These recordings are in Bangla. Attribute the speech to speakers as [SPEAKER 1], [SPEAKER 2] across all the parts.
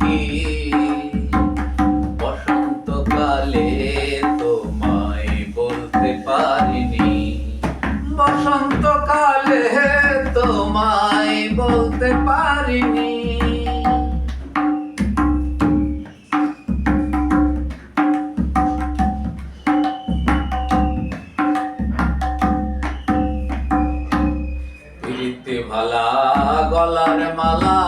[SPEAKER 1] কি বসন্তকালে তোমায় বলতে পারিনি। বসন্তকালে তোমায় বলতে ভালা গলার মালা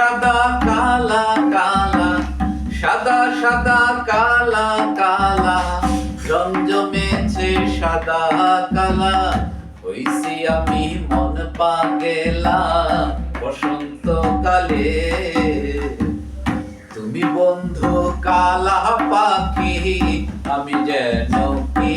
[SPEAKER 1] সাদা কালা কালা, সাদা সাদা কালা কালা রং জমেছে সাদা কালা, হইছি আমি মন পাগেলা, বসন্তকালে। তুমি বন্ধু কালা পাখি, আমি যেন কি